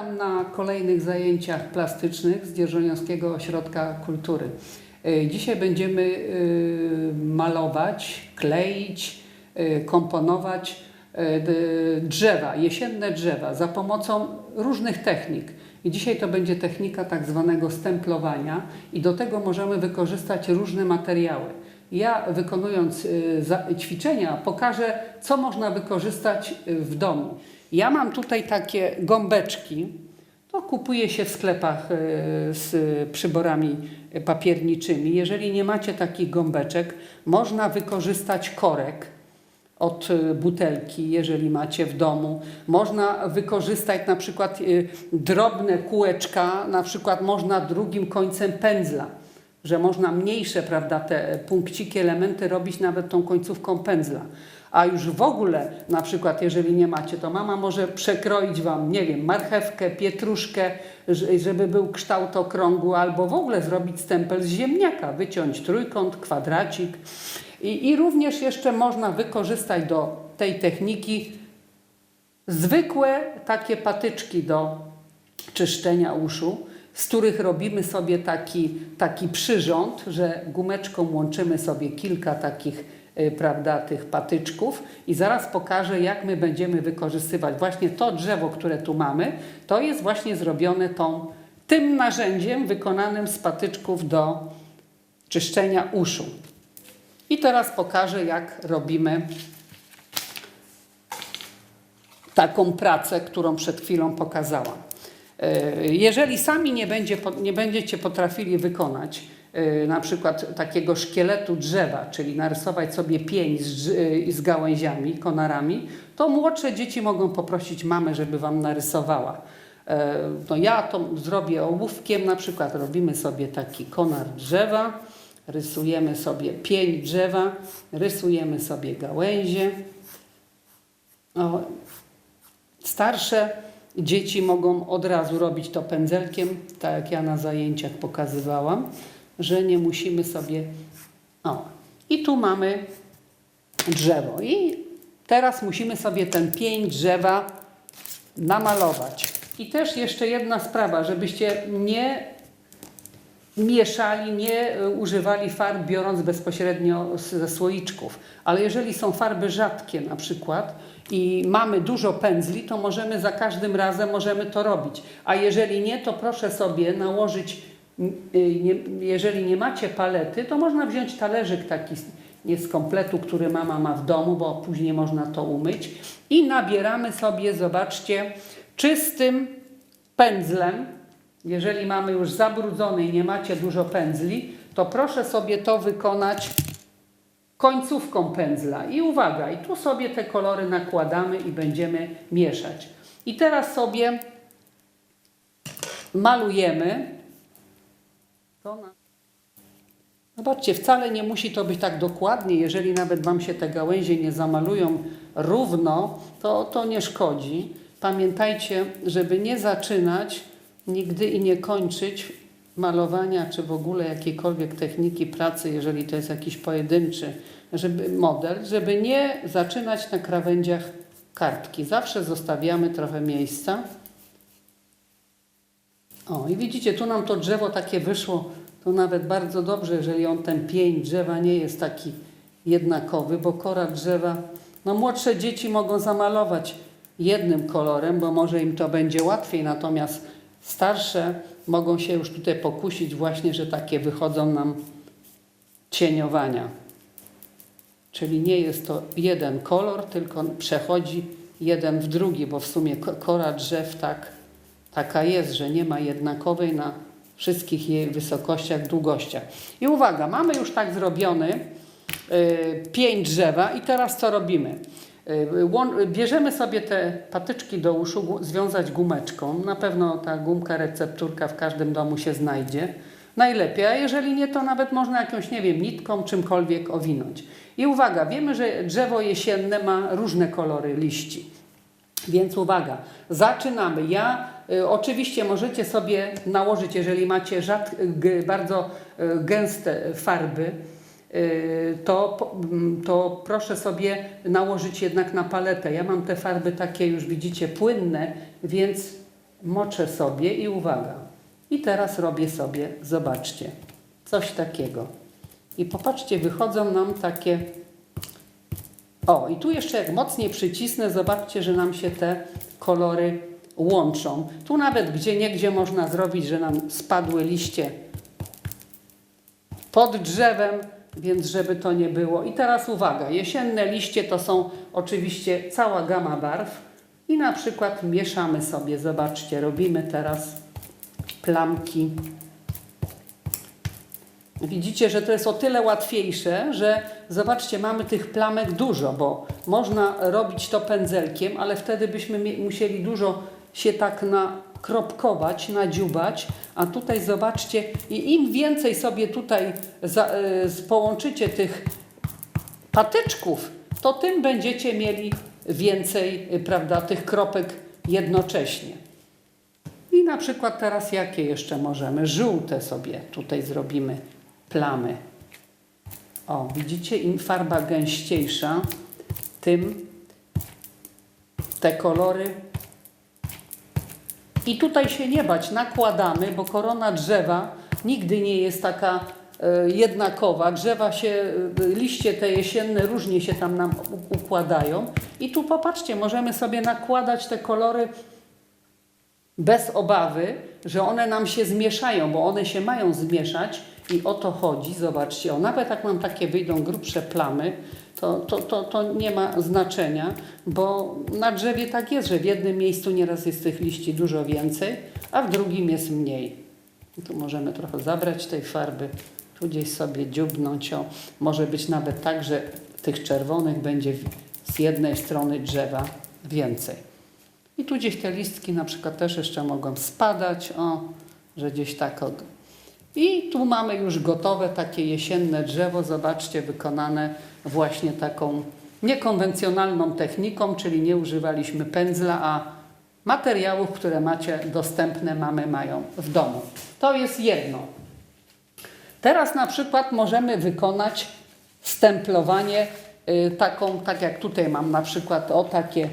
Witam na kolejnych zajęciach plastycznych z Dzierżoniowskiego Ośrodka Kultury. E, Dzisiaj będziemy e, malować, kleić, e, komponować drzewa, jesienne drzewa za pomocą różnych technik. I dzisiaj to będzie technika tak zwanego stemplowania i do tego możemy wykorzystać różne materiały. Ja wykonując ćwiczenia pokażę, co można wykorzystać w domu. Ja mam tutaj takie gąbeczki. To kupuje się w sklepach y, z przyborami papierniczymi. Jeżeli nie macie takich gąbeczek, można wykorzystać korek od y, butelki, jeżeli macie w domu. Można wykorzystać na przykład y, drobne kółeczka, na przykład można drugim końcem pędzla, że można mniejsze, prawda, te punkciki, elementy robić nawet tą końcówką pędzla. A już w ogóle, na przykład, jeżeli nie macie, to mama może przekroić Wam, nie wiem, marchewkę, pietruszkę, żeby był kształt okrągły, albo w ogóle zrobić stempel z ziemniaka, wyciąć trójkąt, kwadracik. I, I również jeszcze można wykorzystać do tej techniki zwykłe takie patyczki do czyszczenia uszu, z których robimy sobie taki, taki przyrząd, że gumeczką łączymy sobie kilka takich prawda, tych patyczków i zaraz pokażę, jak my będziemy wykorzystywać właśnie to drzewo, które tu mamy, to jest właśnie zrobione tą, tym narzędziem wykonanym z patyczków do czyszczenia uszu. I teraz pokażę, jak robimy taką pracę, którą przed chwilą pokazałam. E, Jeżeli sami nie, będzie, nie będziecie potrafili wykonać na przykład takiego szkieletu drzewa, czyli narysować sobie pień z, drz- z gałęziami, konarami, to młodsze dzieci mogą poprosić mamę, żeby wam narysowała. E, No ja to zrobię ołówkiem, na przykład robimy sobie taki konar drzewa, rysujemy sobie pień drzewa, rysujemy sobie gałęzie. Starsze dzieci mogą od razu robić to pędzelkiem, tak jak ja na zajęciach pokazywałam, że nie musimy sobie. O, i tu mamy drzewo. I teraz musimy sobie ten pień drzewa namalować. I też jeszcze jedna sprawa, żebyście nie mieszali, nie e, używali farb biorąc bezpośrednio ze słoiczków. Ale jeżeli są farby rzadkie na przykład i mamy dużo pędzli, to możemy za każdym razem możemy to robić. A jeżeli nie, to proszę sobie nałożyć, nie, jeżeli nie macie palety, to można wziąć talerzyk taki nie z kompletu, który mama ma w domu, bo później można to umyć i nabieramy sobie, zobaczcie, czystym pędzlem, jeżeli mamy już zabrudzony i nie macie dużo pędzli, to proszę sobie to wykonać końcówką pędzla. I uwaga, i tu sobie te kolory nakładamy i będziemy mieszać. I teraz sobie malujemy. Zobaczcie, wcale nie musi to być tak dokładnie. Jeżeli nawet Wam się te gałęzie nie zamalują równo, to to nie szkodzi. Pamiętajcie, żeby nie zaczynać nigdy i nie kończyć malowania, czy w ogóle jakiejkolwiek techniki pracy, jeżeli to jest jakiś pojedynczy żeby, model, żeby nie zaczynać na krawędziach kartki. Zawsze zostawiamy trochę miejsca. O, i widzicie, tu nam to drzewo takie wyszło, to nawet bardzo dobrze, jeżeli on ten pień drzewa nie jest taki jednakowy, bo kora drzewa, no młodsze dzieci mogą zamalować jednym kolorem, bo może im to będzie łatwiej, natomiast starsze mogą się już tutaj pokusić właśnie, że takie wychodzą nam cieniowania. Czyli nie jest to jeden kolor, tylko przechodzi jeden w drugi, bo w sumie ko- kora drzew tak, taka jest, że nie ma jednakowej na wszystkich jej wysokościach, długościach. I uwaga, mamy już tak zrobiony y, pień drzewa i teraz co robimy? Y, Bierzemy sobie te patyczki do uszu, związać gumeczką. Na pewno ta gumka, recepturka w każdym domu się znajdzie. Najlepiej, a jeżeli nie, to nawet można jakąś, nie wiem, nitką, czymkolwiek owinąć. I uwaga, wiemy, że drzewo jesienne ma różne kolory liści. Więc uwaga, zaczynamy. Ja y, oczywiście możecie sobie nałożyć, jeżeli macie rzad, g, bardzo y, gęste farby, y, to, po- m, to proszę sobie nałożyć jednak na paletę. Ja mam te farby takie już widzicie płynne, więc moczę sobie i uwaga. I teraz robię sobie, zobaczcie, coś takiego. I popatrzcie, wychodzą nam takie. O, i tu jeszcze jak mocniej przycisnę, zobaczcie, że nam się te kolory łączą. Tu nawet gdzie niegdzie można zrobić, że nam spadły liście pod drzewem, więc żeby to nie było. I teraz uwaga, jesienne liście to są oczywiście cała gama barw i na przykład mieszamy sobie, zobaczcie, robimy teraz plamki. Widzicie, że to jest o tyle łatwiejsze, że zobaczcie, mamy tych plamek dużo, bo można robić to pędzelkiem, ale wtedy byśmy musieli dużo się tak nakropkować, nadziubać, a tutaj zobaczcie, i im więcej sobie tutaj za, y, połączycie tych patyczków, to tym będziecie mieli więcej, y, prawda, tych kropek jednocześnie. I na przykład teraz jakie jeszcze możemy? Żółte sobie tutaj zrobimy plamy. O, widzicie, im farba gęściejsza, tym te kolory. I tutaj się nie bać, nakładamy, bo korona drzewa nigdy nie jest taka e, jednakowa. Drzewa się, e, liście te jesienne różnie się tam nam układają. I tu popatrzcie, możemy sobie nakładać te kolory bez obawy, że one nam się zmieszają, bo one się mają zmieszać i o to chodzi. Zobaczcie, o, nawet jak nam takie wyjdą grubsze plamy, to, to, to, to nie ma znaczenia, bo na drzewie tak jest, że w jednym miejscu nieraz jest tych liści dużo więcej, a w drugim jest mniej. I tu możemy trochę zabrać tej farby, tu gdzieś sobie dziubnąć. O. Może być nawet tak, że tych czerwonych będzie z jednej strony drzewa więcej. I tu gdzieś te listki na przykład też jeszcze mogą spadać, o, że gdzieś tak. I tu mamy już gotowe takie jesienne drzewo, zobaczcie, wykonane właśnie taką niekonwencjonalną techniką, czyli nie używaliśmy pędzla, a materiałów, które macie dostępne, mamy mają w domu. To jest jedno. Teraz na przykład możemy wykonać stemplowanie y, taką, tak jak tutaj mam na przykład o takie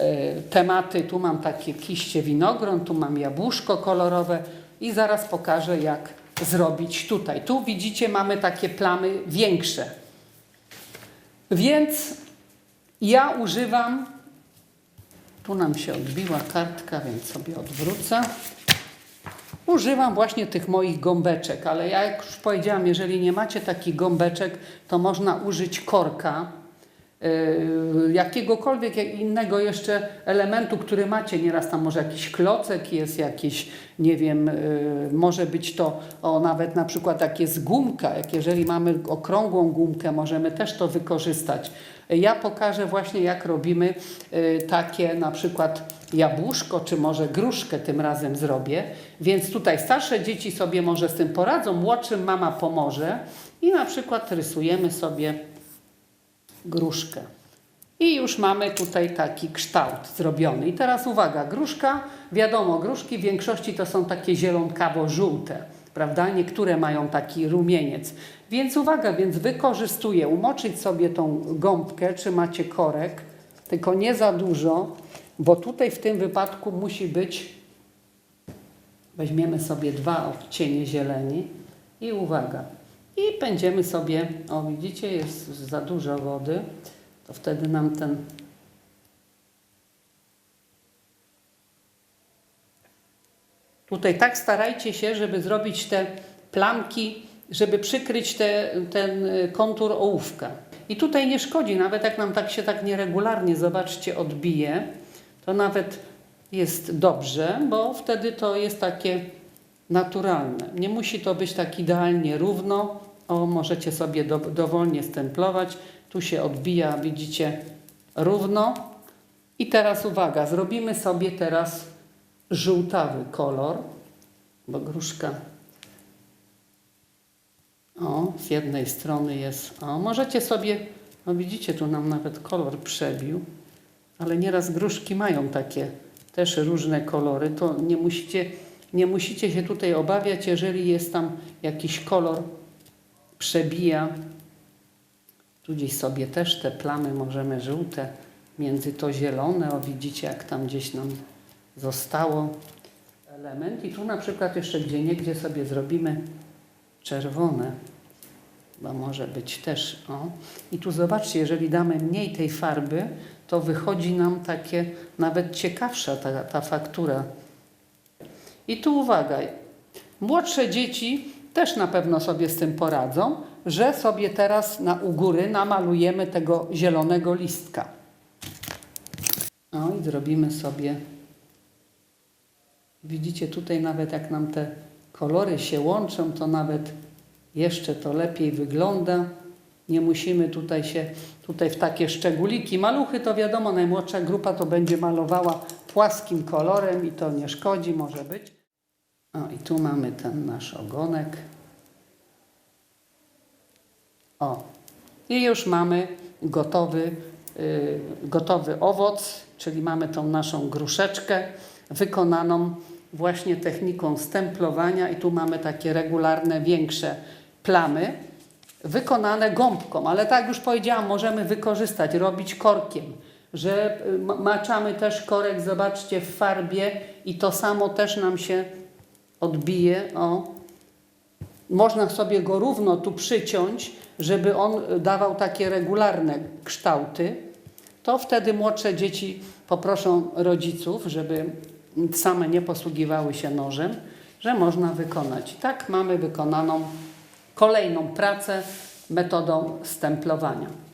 y, tematy, tu mam takie kiście winogron, tu mam jabłuszko kolorowe i zaraz pokażę jak zrobić tutaj. Tu widzicie mamy takie plamy większe. Więc ja używam, tu nam się odbiła kartka, więc sobie odwrócę. Używam właśnie tych moich gąbeczek, ale ja jak już powiedziałam, jeżeli nie macie takich gąbeczek, to można użyć korka, jakiegokolwiek innego jeszcze elementu, który macie. Nieraz tam może jakiś klocek jest, jakiś, nie wiem, yy, może być to o, nawet na przykład jak jest gumka, jak jeżeli mamy okrągłą gumkę, możemy też to wykorzystać. Ja pokażę właśnie jak robimy y, takie na przykład jabłuszko, czy może gruszkę tym razem zrobię. Więc tutaj starsze dzieci sobie może z tym poradzą, młodszym mama pomoże i na przykład rysujemy sobie gruszkę. I już mamy tutaj taki kształt zrobiony. I teraz uwaga, gruszka, wiadomo, gruszki w większości to są takie zielonkawo-żółte, prawda? Niektóre mają taki rumieniec. Więc uwaga, więc wykorzystuję, umoczyć sobie tą gąbkę, czy macie korek, tylko nie za dużo, bo tutaj w tym wypadku musi być, weźmiemy sobie dwa odcienie zieleni i uwaga, i będziemy sobie, o widzicie, jest za dużo wody, to wtedy nam ten Tutaj tak starajcie się, żeby zrobić te plamki, żeby przykryć te, ten y, kontur ołówka. I tutaj nie szkodzi, nawet jak nam tak się tak nieregularnie, zobaczcie, odbije, to nawet jest dobrze, bo wtedy to jest takie naturalne. Nie musi to być tak idealnie równo. O, możecie sobie do, dowolnie stemplować. Tu się odbija, widzicie, równo. I teraz uwaga, zrobimy sobie teraz żółtawy kolor, bo gruszka o, z jednej strony jest, o, możecie sobie, no widzicie, tu nam nawet kolor przebił, ale nieraz gruszki mają takie też różne kolory, to nie musicie, nie musicie się tutaj obawiać, jeżeli jest tam jakiś kolor przebija. Tu gdzieś sobie też te plamy możemy żółte, między to zielone, o widzicie jak tam gdzieś nam zostało element. I tu na przykład jeszcze gdzie niegdzie sobie zrobimy czerwone, bo może być też, o. I tu zobaczcie, jeżeli damy mniej tej farby, to wychodzi nam takie nawet ciekawsza ta, ta faktura. I tu uwaga, młodsze dzieci też na pewno sobie z tym poradzą, że sobie teraz na u góry namalujemy tego zielonego listka. No i zrobimy sobie. Widzicie tutaj nawet jak nam te kolory się łączą, to nawet jeszcze to lepiej wygląda. Nie musimy tutaj się, tutaj w takie szczególiki. Maluchy to wiadomo, najmłodsza grupa to będzie malowała płaskim kolorem i to nie szkodzi, może być. O i tu mamy ten nasz ogonek. O, i już mamy gotowy, y, gotowy owoc, czyli mamy tą naszą gruszeczkę wykonaną właśnie techniką stemplowania i tu mamy takie regularne, większe plamy wykonane gąbką, ale tak już powiedziałam, możemy wykorzystać, robić korkiem, że y, ma- maczamy też korek, zobaczcie, w farbie i to samo też nam się odbije, o, można sobie go równo tu przyciąć, żeby on dawał takie regularne kształty, to wtedy młodsze dzieci poproszą rodziców, żeby same nie posługiwały się nożem, że można wykonać. Tak mamy wykonaną kolejną pracę metodą stemplowania.